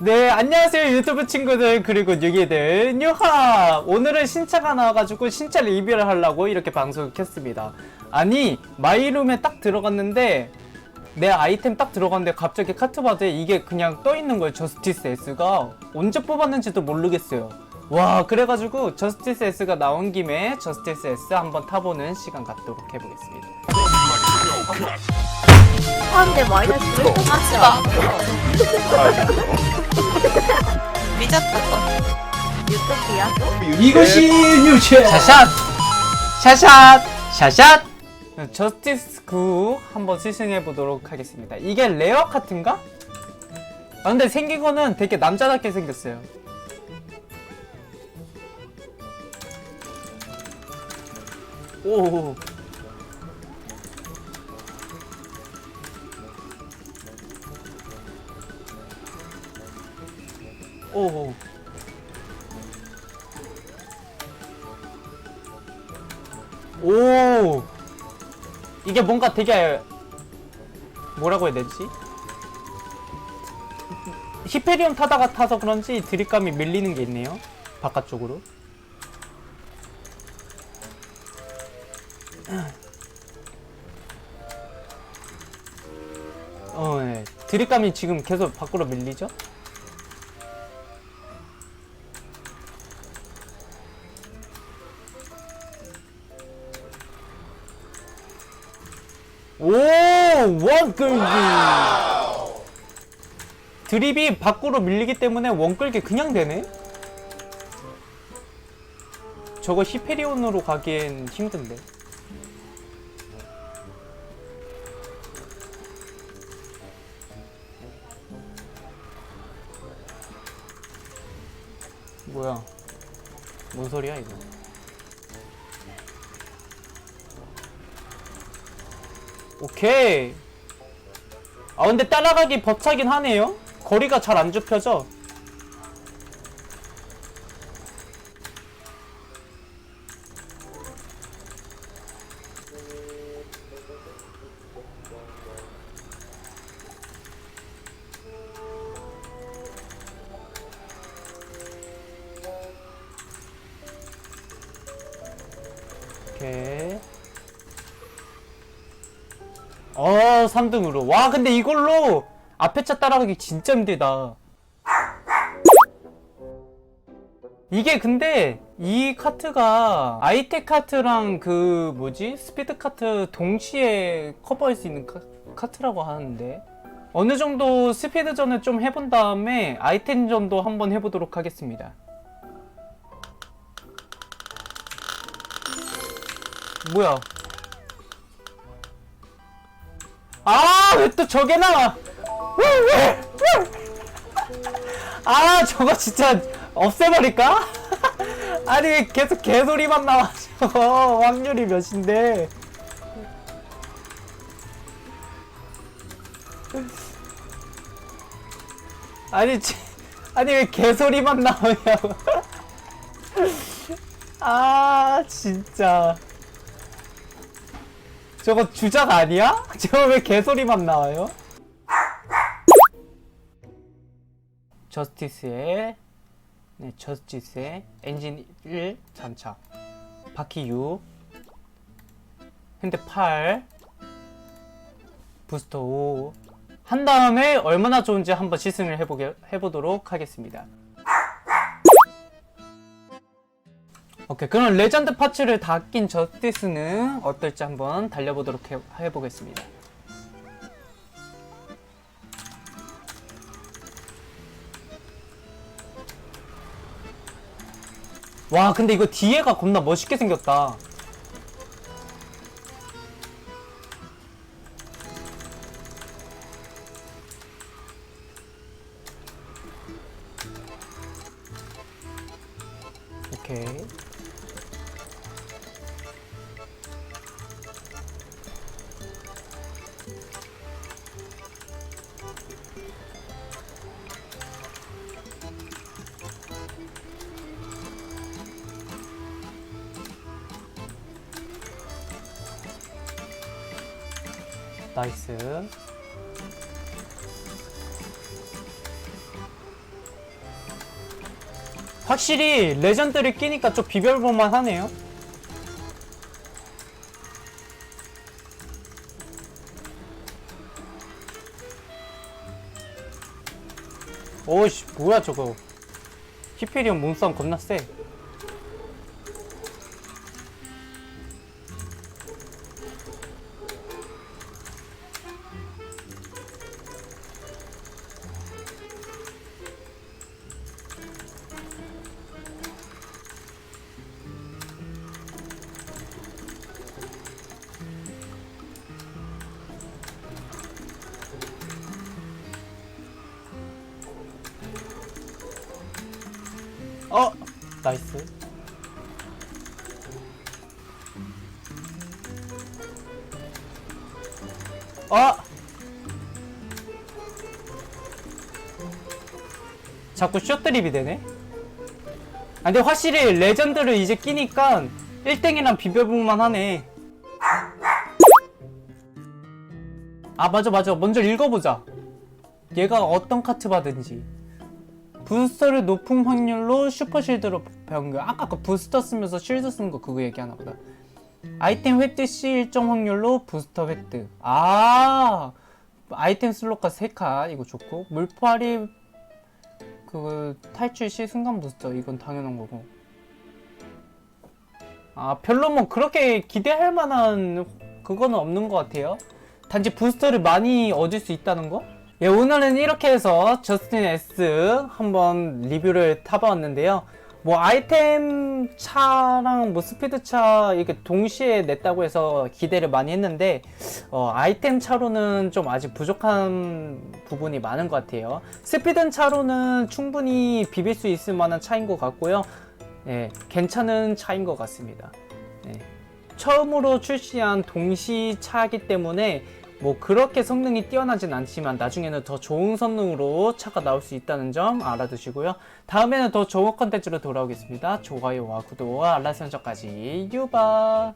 네, 안녕하세요 유튜브 친구들 그리고 유기들 뉴하! 오늘은 신차가 나와가지고 신차 리뷰를 하려고 이렇게 방송을 켰습니다. 아니 마이룸에 딱 들어갔는데 내 아이템 딱 들어갔는데 갑자기 카트바드에 이게 그냥 떠있는 거예요 저스티스 S가. 언제 뽑았는지도 모르겠어요. 와 그래가지고 저스티스 S가 나온 김에 저스티스 S 한번 타보는 시간 갖도록 해보겠습니다. 아 근데 마이너스 왜 이렇게 하지 마 미쳤다. 유토피아? 이것이 뉴체 샤샷 샤샷 샤샷 저스티스 9 한번 시승해 보도록 하겠습니다. 이게 레어 카트인가? 아 근데 생긴 거는 되게 남자답게 생겼어요. 오 오. 오 이게 뭔가 되게 뭐라고 해야 되지? 히페리온 타다가 타서 그런지 드립감이 밀리는 게 있네요 바깥쪽으로 어, 네. 드립감이 지금 계속 밖으로 밀리죠? 원끌기. 드립이 밖으로 밀리기 때문에 원끌기 그냥 되네? 저거 히페리온으로 가기엔 힘든데. 뭐야? 뭔 소리야 이거 오케이. 아 근데 따라가기 벅차긴 하네요. 거리가 잘 안 좁혀져. 오케이. 어 3등으로. 와 근데 이걸로 앞에 차 따라가기 진짜 힘들다. 이게 근데 이 카트가 아이텍 카트랑 그 뭐지? 스피드 카트 동시에 커버할 수 있는 카, 카트라고 하는데 어느 정도 스피드전을 좀 해본 다음에 아이템전도 한번 해보도록 하겠습니다. 뭐야 아, 왜 또 저게 나와? 아, 저거 진짜 없애버릴까? 아니, 왜 계속 개소리만 나와, 저거. 확률이 몇인데. 아니, 지, 아니, 왜 개소리만 나오냐고. 아, 진짜. 저거 주작 아니야? 저거 왜 개소리만 나와요? 저스티스의 네, 저스티스의 엔진 1 장착 바퀴 6 핸드 8 부스터 5한 다음에 얼마나 좋은지 한번 시승을 해보게, 해보도록 하겠습니다 오케이 그럼 레전드 파츠를 다 낀 저스티스는 어떨지 한번 달려보도록 해, 해보겠습니다. 와 근데 이거 뒤에가 겁나 멋있게 생겼다 나이스. 확실히 레전드를 끼니까 좀 비별볼만 하네요. 오씨 뭐야 저거. 히페리온 몸싸움 겁나 세 나이스. 어! 자꾸 숏드립이 되네? 아 근데 확실히 레전드를 이제 끼니까 1등이랑 비벼볼만 하네. 아 맞아 맞아. 먼저 읽어보자. 얘가 어떤 카트 받은지 부스터를 높은 확률로 슈퍼실드로 변경. 아까 그 부스터 쓰면서 실드 쓴거 그거 얘기하나 보다. 아이템 획득 시 일정 확률로 부스터 획득. 아 아이템 슬롯가 3칸 이거 좋고 물파리 그 탈출 시 순간 부스터 이건 당연한 거고. 아 별로 뭐 그렇게 기대할 만한 그거는 없는 것 같아요. 단지 부스터를 많이 얻을 수 있다는 거? 예, 오늘은 이렇게 해서 저스틴 S 한번 리뷰를 타봤는데요. 뭐 아이템 차랑 뭐 스피드 차 이렇게 동시에 냈다고 해서 기대를 많이 했는데 어, 아이템 차로는 좀 아직 부족한 부분이 많은 것 같아요. 스피드 차로는 충분히 비빌 수 있을 만한 차인 것 같고요. 예, 괜찮은 차인 것 같습니다. 예. 처음으로 출시한 동시 차이기 때문에 뭐 그렇게 성능이 뛰어나진 않지만 나중에는 더 좋은 성능으로 차가 나올 수 있다는 점 알아두시고요. 다음에는 더 좋은 컨텐츠로 돌아오겠습니다. 좋아요와 구독과 알람 설정까지 유바